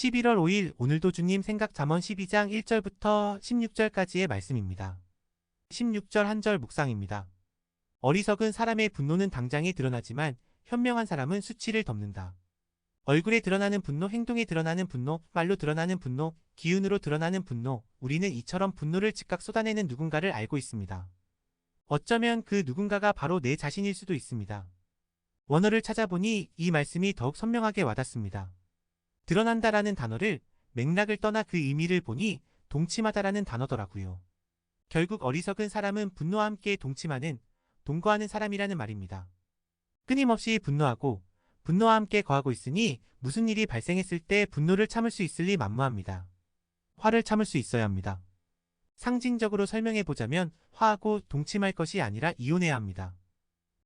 11월 5일 오늘도 주님 생각 잠언 12장 1절부터 16절까지의 말씀입니다. 16절 한 절 묵상입니다. 어리석은 사람의 분노는 당장에 드러나지만 현명한 사람은 수치를 덮는다. 얼굴에 드러나는 분노, 행동에 드러나는 분노, 말로 드러나는 분노, 기운으로 드러나는 분노, 우리는 이처럼 분노를 즉각 쏟아내는 누군가를 알고 있습니다. 어쩌면 그 누군가가 바로 내 자신일 수도 있습니다. 원어를 찾아보니 이 말씀이 더욱 선명하게 와닿습니다. 드러난다라는 단어를 맥락을 떠나 그 의미를 보니 동침하다라는 단어더라고요. 결국 어리석은 사람은 분노와 함께 동침하는, 동거하는 사람이라는 말입니다. 끊임없이 분노하고 분노와 함께 거하고 있으니 무슨 일이 발생했을 때 분노를 참을 수 있을리 만무합니다. 화를 참을 수 있어야 합니다. 상징적으로 설명해 보자면 화하고 동침할 것이 아니라 이혼해야 합니다.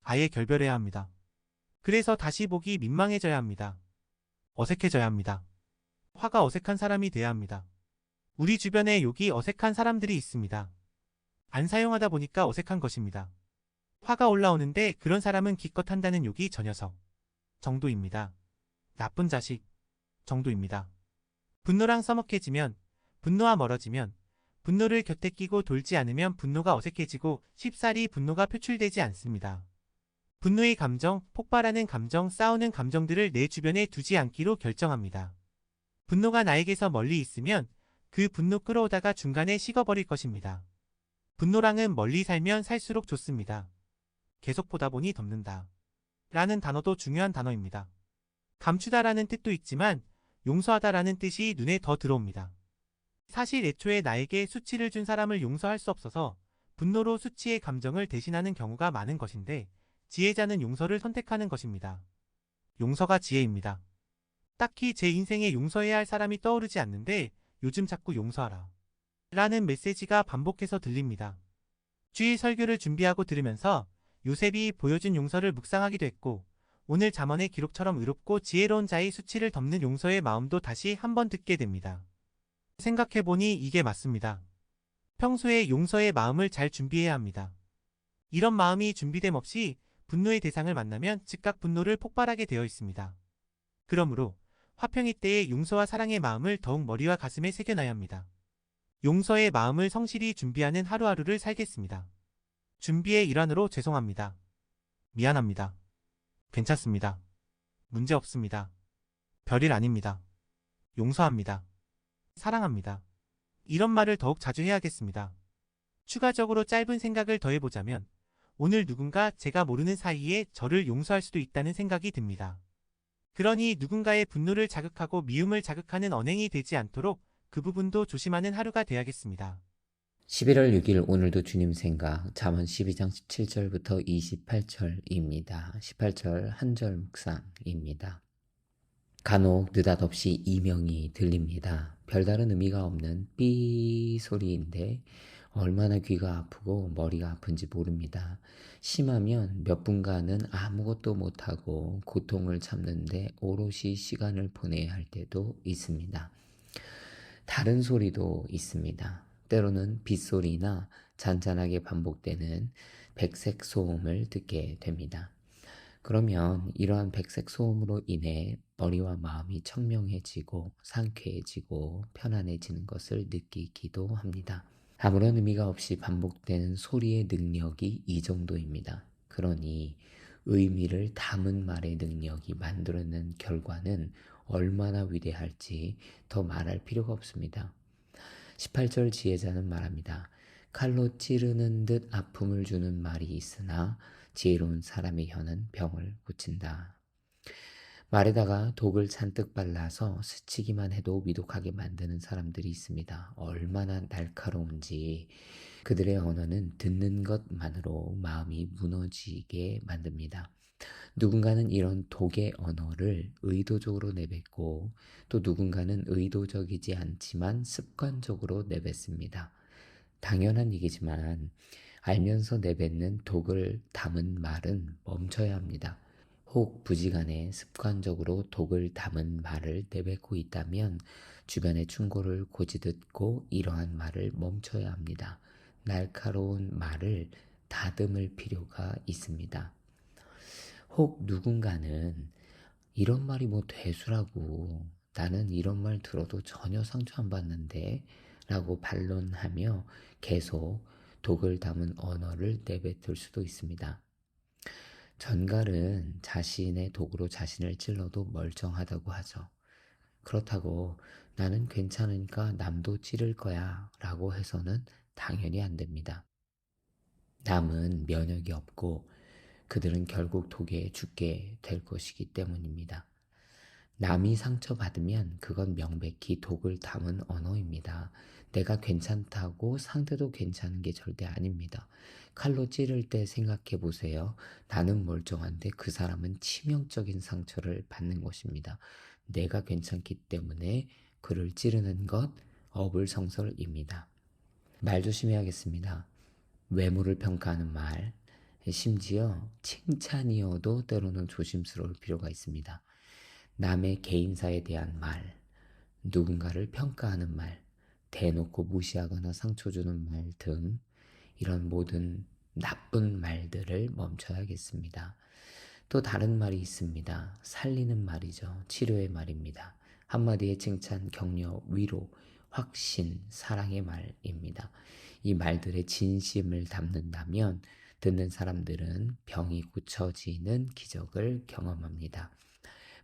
아예 결별해야 합니다. 그래서 다시 보기 민망해져야 합니다. 어색해져야 합니다. 화가 어색한 사람이 돼야 합니다. 우리 주변에 욕이 어색한 사람들이 있습니다. 안 사용하다 보니까 어색한 것입니다. 화가 올라오는데 그런 사람은 기껏 한다는 욕이 저 녀석 정도입니다. 나쁜 자식 정도입니다. 분노랑 서먹해지면 분노와 멀어지면 분노를 곁에 끼고 돌지 않으면 분노가 어색해지고 쉽사리 분노가 표출되지 않습니다. 분노의 감정, 폭발하는 감정, 싸우는 감정들을 내 주변에 두지 않기로 결정합니다. 분노가 나에게서 멀리 있으면 그 분노 끌어오다가 중간에 식어버릴 것입니다. 분노랑은 멀리 살면 살수록 좋습니다. 계속 보다 보니 덮는다. 라는 단어도 중요한 단어입니다. 감추다라는 뜻도 있지만 용서하다라는 뜻이 눈에 더 들어옵니다. 사실 애초에 나에게 수치를 준 사람을 용서할 수 없어서 분노로 수치의 감정을 대신하는 경우가 많은 것인데 지혜자는 용서를 선택하는 것입니다. 용서가 지혜입니다. 딱히 제 인생에 용서해야 할 사람이 떠오르지 않는데 요즘 자꾸 용서하라. 라는 메시지가 반복해서 들립니다. 주일 설교를 준비하고 들으면서 요셉이 보여준 용서를 묵상하기도 했고 오늘 잠언의 기록처럼 의롭고 지혜로운 자의 수치를 덮는 용서의 마음도 다시 한번 듣게 됩니다. 생각해보니 이게 맞습니다. 평소에 용서의 마음을 잘 준비해야 합니다. 이런 마음이 준비됨 없이 분노의 대상을 만나면 즉각 분노를 폭발하게 되어 있습니다. 그러므로 화평이 때에 용서와 사랑의 마음을 더욱 머리와 가슴에 새겨놔야 합니다. 용서의 마음을 성실히 준비하는 하루하루를 살겠습니다. 준비의 일환으로 죄송합니다. 미안합니다. 괜찮습니다. 문제 없습니다. 별일 아닙니다. 용서합니다. 사랑합니다. 이런 말을 더욱 자주 해야겠습니다. 추가적으로 짧은 생각을 더해보자면 오늘 누군가 제가 모르는 사이에 저를 용서할 수도 있다는 생각이 듭니다. 그러니 누군가의 분노를 자극하고 미움을 자극하는 언행이 되지 않도록 그 부분도 조심하는 하루가 되야겠습니다. 11월 6일 오늘도 주님 생각 잠언 12장 17절부터 28절입니다. 18절 한절 묵상입니다. 간혹 느닷없이 이명이 들립니다. 별다른 의미가 없는 삐 소리인데 얼마나 귀가 아프고 머리가 아픈지 모릅니다. 심하면 몇 분간은 아무것도 못하고 고통을 참는데 오롯이 시간을 보내야 할 때도 있습니다. 다른 소리도 있습니다. 때로는 빗소리나 잔잔하게 반복되는 백색 소음을 듣게 됩니다. 그러면 이러한 백색 소음으로 인해 머리와 마음이 청명해지고 상쾌해지고 편안해지는 것을 느끼기도 합니다. 아무런 의미가 없이 반복되는 소리의 능력이 이 정도입니다. 그러니 의미를 담은 말의 능력이 만들어낸 결과는 얼마나 위대할지 더 말할 필요가 없습니다. 18절 지혜자는 말합니다. 칼로 찌르는 듯 아픔을 주는 말이 있으나 지혜로운 사람의 혀는 병을 고친다. 말에다가 독을 잔뜩 발라서 스치기만 해도 위독하게 만드는 사람들이 있습니다. 얼마나 날카로운지 그들의 언어는 듣는 것만으로 마음이 무너지게 만듭니다. 누군가는 이런 독의 언어를 의도적으로 내뱉고 또 누군가는 의도적이지 않지만 습관적으로 내뱉습니다. 당연한 얘기지만 알면서 내뱉는 독을 담은 말은 멈춰야 합니다. 혹 부지간에 습관적으로 독을 담은 말을 내뱉고 있다면 주변의 충고를 고지 듣고 이러한 말을 멈춰야 합니다. 날카로운 말을 다듬을 필요가 있습니다. 혹 누군가는 이런 말이 뭐 대수라고 나는 이런 말 들어도 전혀 상처 안 받는데 라고 반론하며 계속 독을 담은 언어를 내뱉을 수도 있습니다. 전갈은 자신의 독으로 자신을 찔러도 멀쩡하다고 하죠. 그렇다고 나는 괜찮으니까 남도 찌를 거야 라고 해서는 당연히 안 됩니다. 남은 면역이 없고 그들은 결국 독에 죽게 될 것이기 때문입니다. 남이 상처받으면 그건 명백히 독을 담은 언어입니다. 내가 괜찮다고 상대도 괜찮은 게 절대 아닙니다. 칼로 찌를 때 생각해 보세요. 나는 멀쩡한데 그 사람은 치명적인 상처를 받는 것입니다. 내가 괜찮기 때문에 그를 찌르는 것 어불성설입니다. 말 조심해야겠습니다. 외모를 평가하는 말, 심지어 칭찬이어도 때로는 조심스러울 필요가 있습니다. 남의 개인사에 대한 말, 누군가를 평가하는 말, 대놓고 무시하거나 상처 주는 말 등 이런 모든 나쁜 말들을 멈춰야겠습니다. 또 다른 말이 있습니다. 살리는 말이죠. 치료의 말입니다. 한마디의 칭찬, 격려, 위로, 확신, 사랑의 말입니다. 이 말들의 진심을 담는다면 듣는 사람들은 병이 고쳐지는 기적을 경험합니다.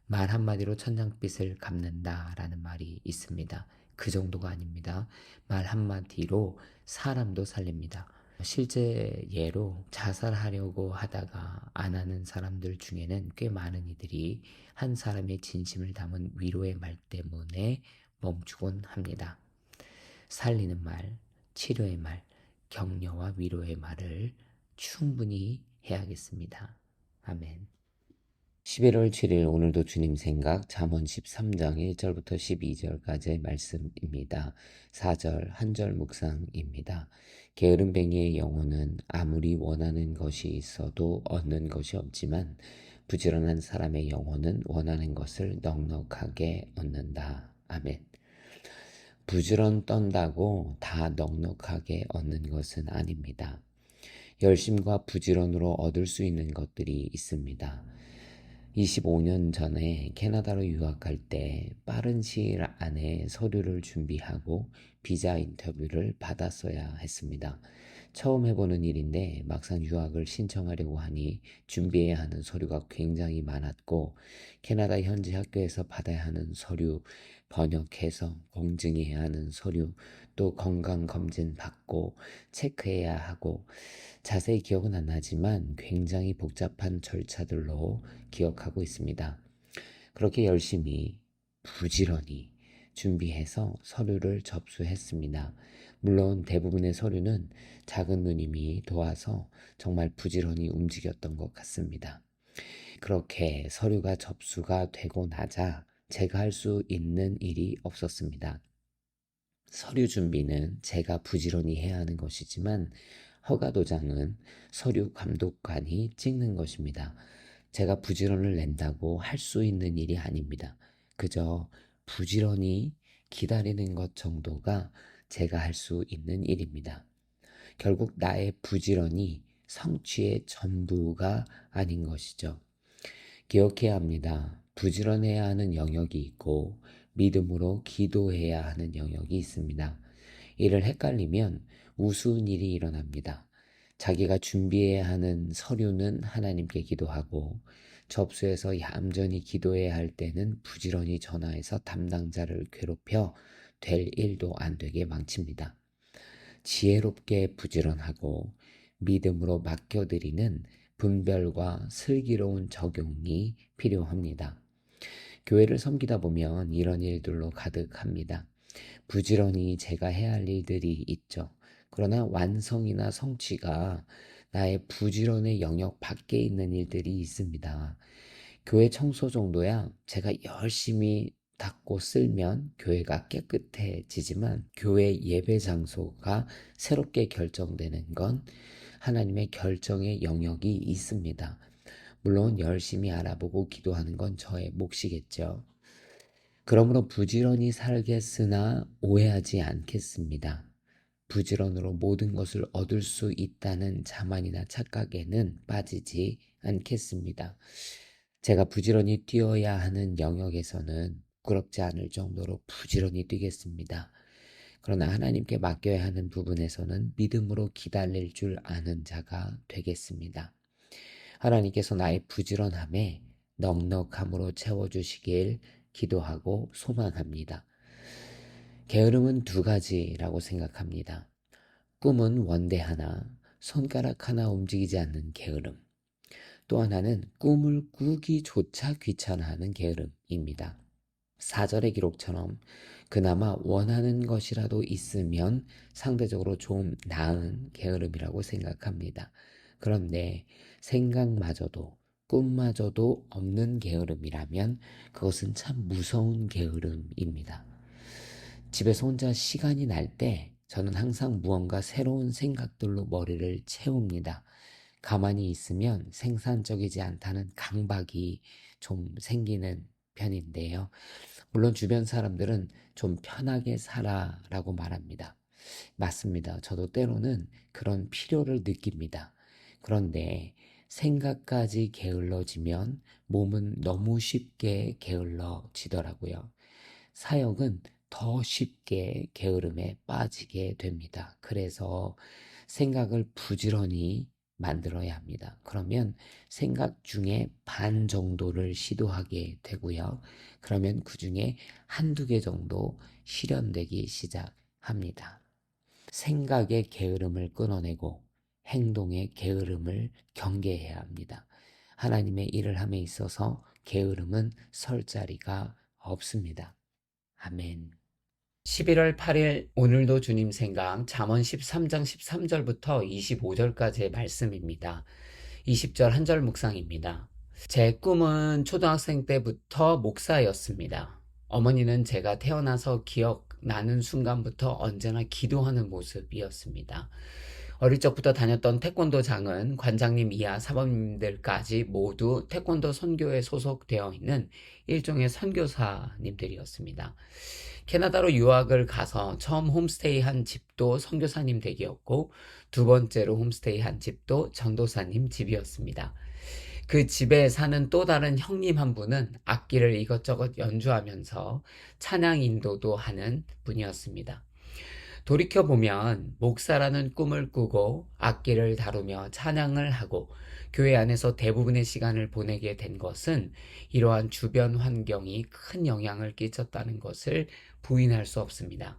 말 한마디로 천장빛을 갚는다라는 말이 있습니다. 그 정도가 아닙니다. 말 한마디로 사람도 살립니다. 실제 예로 자살하려고 하다가 안 하는 사람들 중에는 꽤 많은 이들이 한 사람의 진심을 담은 위로의 말 때문에 멈추곤 합니다. 살리는 말, 치료의 말, 격려와 위로의 말을 충분히 해야겠습니다. 아멘. 11월 7일 오늘도 주님 생각 잠언 13장 1절부터 12절까지의 말씀입니다. 4절 한절 묵상입니다. 게으름뱅이의 영혼은 아무리 원하는 것이 있어도 얻는 것이 없지만 부지런한 사람의 영혼은 원하는 것을 넉넉하게 얻는다. 아멘. 부지런 떤다고 다 넉넉하게 얻는 것은 아닙니다. 열심과 부지런으로 얻을 수 있는 것들이 있습니다. 25년 전에 캐나다로 유학할 때 빠른 시일 안에 서류를 준비하고 비자 인터뷰를 받았어야 했습니다. 처음 해보는 일인데 막상 유학을 신청하려고 하니 준비해야 하는 서류가 굉장히 많았고 캐나다 현지 학교에서 받아야 하는 서류, 번역해서 공증해야 하는 서류, 또 건강검진 받고 체크해야 하고 자세히 기억은 안 나지만 굉장히 복잡한 절차들로 기억하고 있습니다. 그렇게 열심히 부지런히 준비해서 서류를 접수했습니다. 물론 대부분의 서류는 작은 누님이 도와서 정말 부지런히 움직였던 것 같습니다. 그렇게 서류가 접수가 되고 나자 제가 할 수 있는 일이 없었습니다. 서류 준비는 제가 부지런히 해야 하는 것이지만 허가 도장은 서류 감독관이 찍는 것입니다. 제가 부지런을 낸다고 할 수 있는 일이 아닙니다. 그저 부지런히 기다리는 것 정도가 제가 할 수 있는 일입니다. 결국 나의 부지런이 성취의 전부가 아닌 것이죠. 기억해야 합니다. 부지런해야 하는 영역이 있고 믿음으로 기도해야 하는 영역이 있습니다. 이를 헷갈리면 우스운 일이 일어납니다. 자기가 준비해야 하는 서류는 하나님께 기도하고 접수해서 얌전히 기도해야 할 때는 부지런히 전화해서 담당자를 괴롭혀 될 일도 안 되게 망칩니다. 지혜롭게 부지런하고 믿음으로 맡겨드리는 분별과 슬기로운 적용이 필요합니다. 교회를 섬기다 보면 이런 일들로 가득합니다. 부지런히 제가 해야 할 일들이 있죠. 그러나 완성이나 성취가 나의 부지런의 영역 밖에 있는 일들이 있습니다. 교회 청소 정도야 제가 열심히 닦고 쓸면 교회가 깨끗해지지만 교회 예배 장소가 새롭게 결정되는 건 하나님의 결정의 영역이 있습니다. 물론 열심히 알아보고 기도하는 건 저의 몫이겠죠. 그러므로 부지런히 살겠으나 오해하지 않겠습니다. 부지런으로 모든 것을 얻을 수 있다는 자만이나 착각에는 빠지지 않겠습니다. 제가 부지런히 뛰어야 하는 영역에서는 부끄럽지 않을 정도로 부지런히 뛰겠습니다. 그러나 하나님께 맡겨야 하는 부분에서는 믿음으로 기다릴 줄 아는 자가 되겠습니다. 하나님께서 나의 부지런함에 넉넉함으로 채워주시길 기도하고 소망합니다. 게으름은 두 가지라고 생각합니다. 꿈은 원대 하나 손가락 하나 움직이지 않는 게으름. 또 하나는 꿈을 꾸기조차 귀찮아하는 게으름입니다. 사절의 기록처럼 그나마 원하는 것이라도 있으면 상대적으로 좀 나은 게으름이라고 생각합니다. 그런데 생각마저도 꿈마저도 없는 게으름이라면 그것은 참 무서운 게으름입니다. 집에서 혼자 시간이 날 때 저는 항상 무언가 새로운 생각들로 머리를 채웁니다. 가만히 있으면 생산적이지 않다는 강박이 좀 생기는 편인데요. 물론 주변 사람들은 좀 편하게 살아라고 말합니다. 맞습니다. 저도 때로는 그런 필요를 느낍니다. 그런데 생각까지 게을러지면 몸은 너무 쉽게 게을러지더라고요. 사역은 더 쉽게 게으름에 빠지게 됩니다. 그래서 생각을 부지런히 만들어야 합니다. 그러면 생각 중에 반 정도를 시도하게 되고요. 그러면 그 중에 한두 개 정도 실현되기 시작합니다. 생각의 게으름을 끊어내고 행동의 게으름을 경계해야 합니다. 하나님의 일을 함에 있어서 게으름은 설 자리가 없습니다. 아멘. 11월 8일 오늘도 주님 생각 잠언 13장 13절부터 25절까지의 말씀입니다. 20절 한 절 묵상입니다. 제 꿈은 초등학생 때부터 목사였습니다. 어머니는 제가 태어나서 기억나는 순간부터 언제나 기도하는 모습이었습니다. 어릴 적부터 다녔던 태권도장은 관장님 이하 사범님들까지 모두 태권도 선교에 소속되어 있는 일종의 선교사님들이었습니다. 캐나다로 유학을 가서 처음 홈스테이 한 집도 선교사님 댁이었고 두 번째로 홈스테이 한 집도 전도사님 집이었습니다. 그 집에 사는 또 다른 형님 한 분은 악기를 이것저것 연주하면서 찬양 인도도 하는 분이었습니다. 돌이켜보면 목사라는 꿈을 꾸고 악기를 다루며 찬양을 하고 교회 안에서 대부분의 시간을 보내게 된 것은 이러한 주변 환경이 큰 영향을 끼쳤다는 것을 부인할 수 없습니다.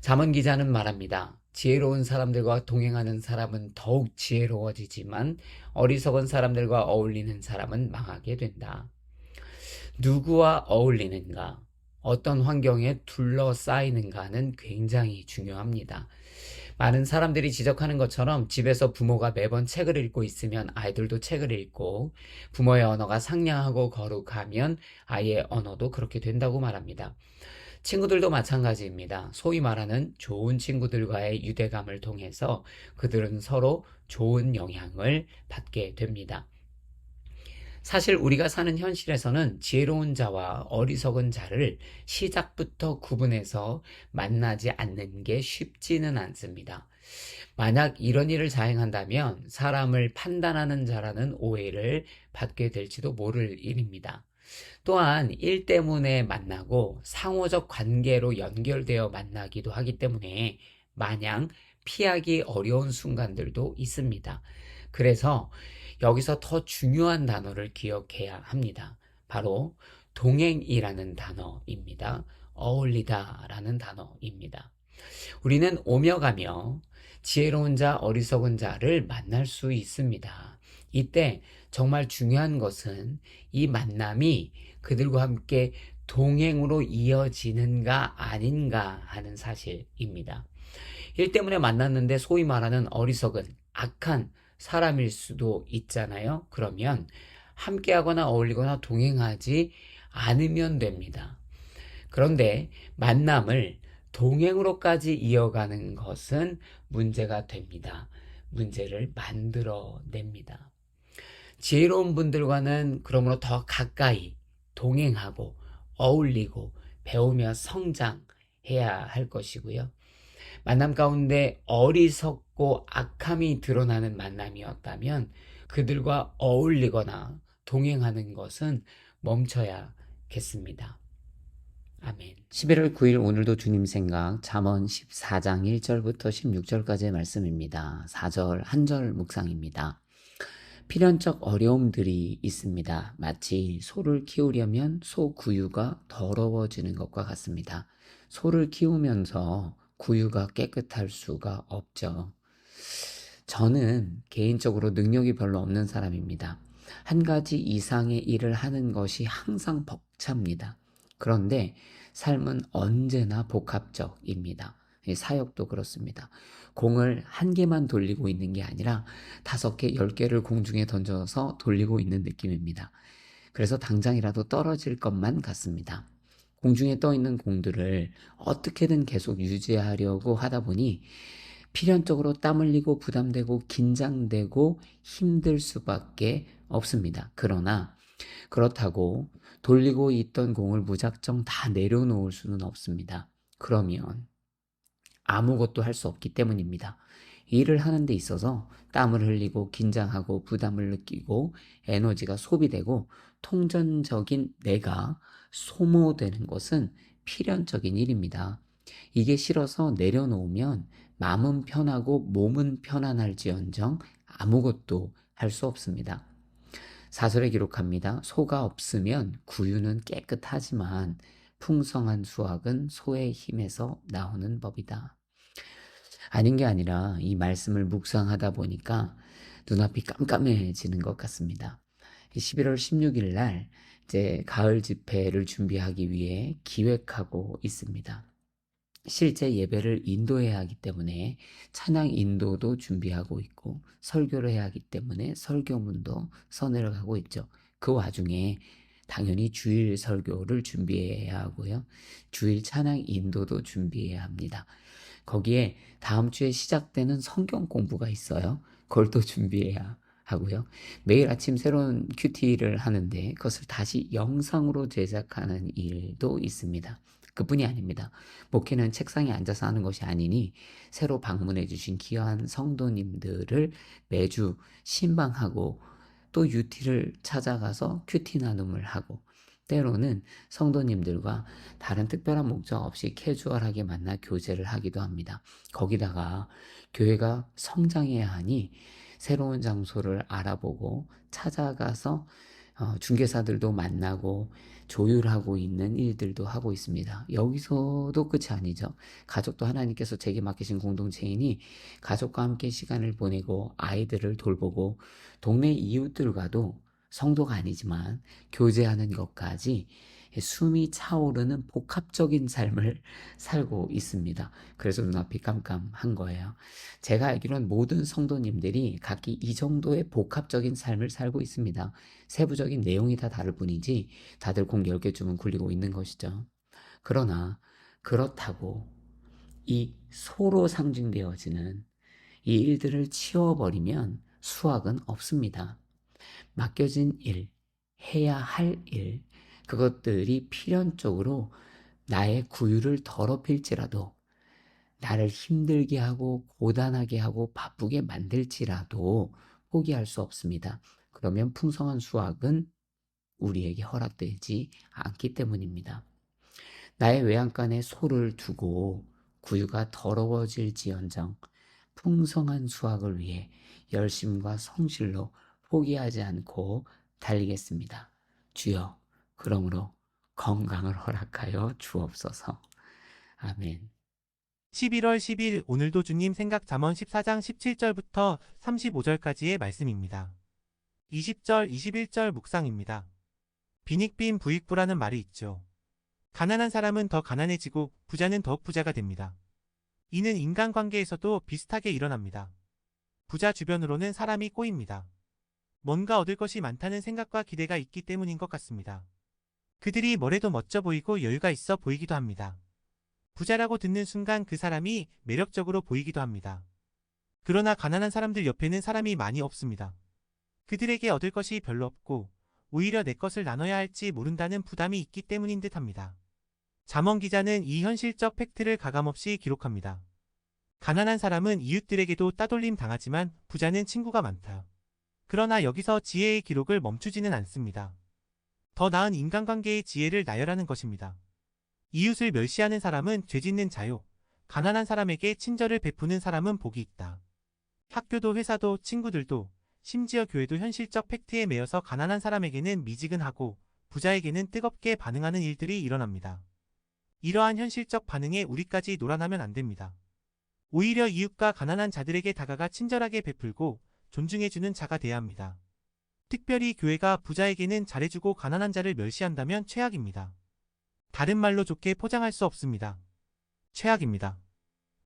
잠언 기자는 말합니다. 지혜로운 사람들과 동행하는 사람은 더욱 지혜로워지지만 어리석은 사람들과 어울리는 사람은 망하게 된다. 누구와 어울리는가? 어떤 환경에 둘러싸이는가는 굉장히 중요합니다. 많은 사람들이 지적하는 것처럼 집에서 부모가 매번 책을 읽고 있으면 아이들도 책을 읽고 부모의 언어가 상냥하고 거룩하면 아이의 언어도 그렇게 된다고 말합니다. 친구들도 마찬가지입니다. 소위 말하는 좋은 친구들과의 유대감을 통해서 그들은 서로 좋은 영향을 받게 됩니다. 사실 우리가 사는 현실에서는 지혜로운 자와 어리석은 자를 시작부터 구분해서 만나지 않는 게 쉽지는 않습니다. 만약 이런 일을 자행한다면 사람을 판단하는 자라는 오해를 받게 될지도 모를 일입니다. 또한 일 때문에 만나고 상호적 관계로 연결되어 만나기도 하기 때문에 마냥 피하기 어려운 순간들도 있습니다. 그래서 여기서 더 중요한 단어를 기억해야 합니다. 바로 동행이라는 단어입니다. 어울리다 라는 단어입니다. 우리는 오며 가며 지혜로운 자, 어리석은 자를 만날 수 있습니다. 이때 정말 중요한 것은 이 만남이 그들과 함께 동행으로 이어지는가 아닌가 하는 사실입니다. 일 때문에 만났는데 소위 말하는 어리석은 악한 사람일 수도 있잖아요. 그러면 함께 하거나 어울리거나 동행하지 않으면 됩니다. 그런데 만남을 동행으로까지 이어가는 것은 문제가 됩니다. 문제를 만들어냅니다. 지혜로운 분들과는 그러므로 더 가까이 동행하고 어울리고 배우며 성장해야 할 것이고요. 만남 가운데 어리석 고 악함이 드러나는 만남이었다면 그들과 어울리거나 동행하는 것은 멈춰야겠습니다. 아멘. 11월 9일 오늘도 주님 생각 잠언 14장 1절부터 16절까지의 말씀입니다. 4절 한 절 묵상입니다. 필연적 어려움들이 있습니다. 마치 소를 키우려면 소 구유가 더러워지는 것과 같습니다. 소를 키우면서 구유가 깨끗할 수가 없죠. 저는 개인적으로 능력이 별로 없는 사람입니다. 한 가지 이상의 일을 하는 것이 항상 벅찹니다. 그런데 삶은 언제나 복합적입니다. 사역도 그렇습니다. 공을 한 개만 돌리고 있는 게 아니라 다섯 개, 열 개를 공중에 던져서 돌리고 있는 느낌입니다. 그래서 당장이라도 떨어질 것만 같습니다. 공중에 떠 있는 공들을 어떻게든 계속 유지하려고 하다 보니 필연적으로 땀 흘리고 부담되고 긴장되고 힘들 수밖에 없습니다. 그러나 그렇다고 돌리고 있던 공을 무작정 다 내려놓을 수는 없습니다. 그러면 아무것도 할 수 없기 때문입니다. 일을 하는 데 있어서 땀을 흘리고 긴장하고 부담을 느끼고 에너지가 소비되고 통전적인 내가 소모되는 것은 필연적인 일입니다. 이게 싫어서 내려놓으면 마음은 편하고 몸은 편안할지언정 아무것도 할 수 없습니다. 사설에 기록합니다. 소가 없으면 구유는 깨끗하지만 풍성한 수확은 소의 힘에서 나오는 법이다. 아닌 게 아니라 이 말씀을 묵상하다 보니까 눈앞이 깜깜해지는 것 같습니다. 11월 16일 날 이제 가을 집회를 준비하기 위해 기획하고 있습니다. 실제 예배를 인도해야 하기 때문에 찬양 인도도 준비하고 있고 설교를 해야 하기 때문에 설교문도 선회를 하고 있죠. 그 와중에 당연히 주일 설교를 준비해야 하고요. 주일 찬양 인도도 준비해야 합니다. 거기에 다음 주에 시작되는 성경 공부가 있어요. 그걸 또 준비해야 하고요. 매일 아침 새로운 큐티를 하는데 그것을 다시 영상으로 제작하는 일도 있습니다. 그뿐이 아닙니다. 목회는 책상에 앉아서 하는 것이 아니니 새로 방문해 주신 귀한 성도님들을 매주 신방하고 또 UT를 찾아가서 큐티 나눔을 하고 때로는 성도님들과 다른 특별한 목적 없이 캐주얼하게 만나 교제를 하기도 합니다. 거기다가 교회가 성장해야 하니 새로운 장소를 알아보고 찾아가서 어, 중개사들도 만나고 조율하고 있는 일들도 하고 있습니다. 여기서도 끝이 아니죠. 가족도 하나님께서 제게 맡기신 공동체이니 가족과 함께 시간을 보내고 아이들을 돌보고 동네 이웃들과도 성도가 아니지만 교제하는 것까지 숨이 차오르는 복합적인 삶을 살고 있습니다. 그래서 눈앞이 깜깜한 거예요. 제가 알기로는 모든 성도님들이 각기 이 정도의 복합적인 삶을 살고 있습니다. 세부적인 내용이 다 다를 뿐이지 다들 공 10개쯤은 굴리고 있는 것이죠. 그러나 그렇다고 이 소로 상징되어지는 이 일들을 치워버리면 수확은 없습니다. 맡겨진 일, 해야 할 일, 그것들이 필연적으로 나의 구유를 더럽힐지라도 나를 힘들게 하고 고단하게 하고 바쁘게 만들지라도 포기할 수 없습니다. 그러면 풍성한 수확은 우리에게 허락되지 않기 때문입니다. 나의 외양간에 소를 두고 구유가 더러워질지언정 풍성한 수확을 위해 열심과 성실로 포기하지 않고 달리겠습니다. 주여, 그러므로 건강을 허락하여 주옵소서. 아멘. 11월 10일 오늘도 주님 생각 잠언 14장 17절부터 35절까지의 말씀입니다. 20절, 21절 묵상입니다. 빈익빈 부익부라는 말이 있죠. 가난한 사람은 더 가난해지고 부자는 더욱 부자가 됩니다. 이는 인간관계에서도 비슷하게 일어납니다. 부자 주변으로는 사람이 꼬입니다. 뭔가 얻을 것이 많다는 생각과 기대가 있기 때문인 것 같습니다. 그들이 뭐래도 멋져 보이고 여유가 있어 보이기도 합니다. 부자라고 듣는 순간 그 사람이 매력적으로 보이기도 합니다. 그러나 가난한 사람들 옆에는 사람이 많이 없습니다. 그들에게 얻을 것이 별로 없고 오히려 내 것을 나눠야 할지 모른다는 부담이 있기 때문인 듯 합니다. 잠원 기자는 이 현실적 팩트를 가감없이 기록합니다. 가난한 사람은 이웃들에게도 따돌림 당하지만 부자는 친구가 많다. 그러나 여기서 지혜의 기록을 멈추지는 않습니다. 더 나은 인간관계의 지혜를 나열하는 것입니다. 이웃을 멸시하는 사람은 죄 짓는 자요. 가난한 사람에게 친절을 베푸는 사람은 복이 있다. 학교도 회사도 친구들도 심지어 교회도 현실적 팩트에 매여서 가난한 사람에게는 미지근하고 부자에게는 뜨겁게 반응하는 일들이 일어납니다. 이러한 현실적 반응에 우리까지 놀아나면 안 됩니다. 오히려 이웃과 가난한 자들에게 다가가 친절하게 베풀고 존중해주는 자가 돼야 합니다. 특별히 교회가 부자에게는 잘해주고 가난한 자를 멸시한다면 최악입니다. 다른 말로 좋게 포장할 수 없습니다. 최악입니다.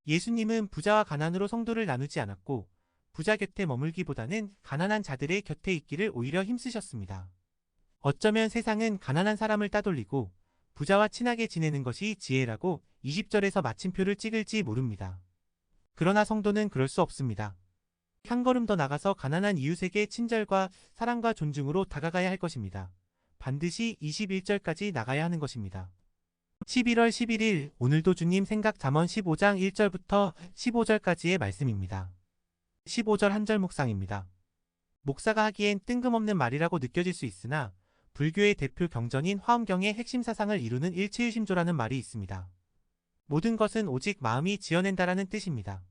예수님은 부자와 가난으로 성도를 나누지 않았고 부자 곁에 머물기보다는 가난한 자들의 곁에 있기를 오히려 힘쓰셨습니다. 어쩌면 세상은 가난한 사람을 따돌리고 부자와 친하게 지내는 것이 지혜라고 20절에서 마침표를 찍을지 모릅니다. 그러나 성도는 그럴 수 없습니다. 한 걸음 더 나가서 가난한 이웃에게 친절과 사랑과 존중으로 다가가야 할 것입니다. 반드시 21절까지 나가야 하는 것입니다. 11월 11일 오늘도 주님 생각 잠언 15장 1절부터 15절까지의 말씀입니다. 15절 한절 묵상입니다. 목사가 하기엔 뜬금없는 말이라고 느껴질 수 있으나 불교의 대표 경전인 화엄경의 핵심 사상을 이루는 일체유심조라는 말이 있습니다. 모든 것은 오직 마음이 지어낸다라는 뜻입니다.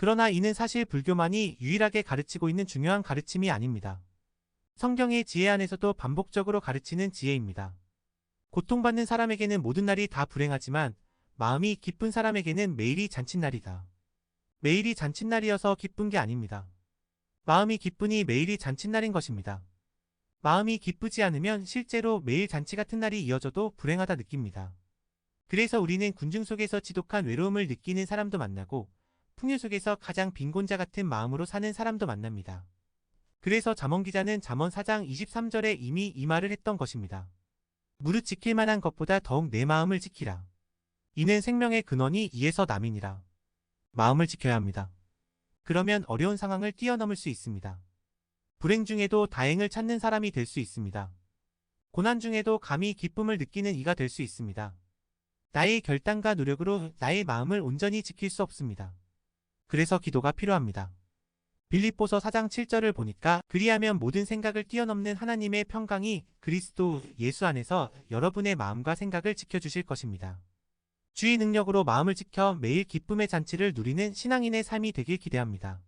그러나 이는 사실 불교만이 유일하게 가르치고 있는 중요한 가르침이 아닙니다. 성경의 지혜 안에서도 반복적으로 가르치는 지혜입니다. 고통받는 사람에게는 모든 날이 다 불행하지만 마음이 기쁜 사람에게는 매일이 잔칫날이다. 매일이 잔칫날이어서 기쁜 게 아닙니다. 마음이 기쁘니 매일이 잔칫날인 것입니다. 마음이 기쁘지 않으면 실제로 매일 잔치 같은 날이 이어져도 불행하다 느낍니다. 그래서 우리는 군중 속에서 지독한 외로움을 느끼는 사람도 만나고 풍요 속에서 가장 빈곤자 같은 마음으로 사는 사람도 만납니다. 그래서 잠언 기자는 잠언 4장 23절에 이미 이 말을 했던 것입니다. 무릇 지킬 만한 것보다 더욱 내 마음을 지키라. 이는 생명의 근원이 이에서 남이니라. 마음을 지켜야 합니다. 그러면 어려운 상황을 뛰어넘을 수 있습니다. 불행 중에도 다행을 찾는 사람이 될 수 있습니다. 고난 중에도 감히 기쁨을 느끼는 이가 될 수 있습니다. 나의 결단과 노력으로 나의 마음을 온전히 지킬 수 없습니다. 그래서 기도가 필요합니다. 빌립보서 4장 7절을 보니까 그리하면 모든 생각을 뛰어넘는 하나님의 평강이 그리스도 예수 안에서 여러분의 마음과 생각을 지켜주실 것입니다. 주의 능력으로 마음을 지켜 매일 기쁨의 잔치를 누리는 신앙인의 삶이 되길 기대합니다.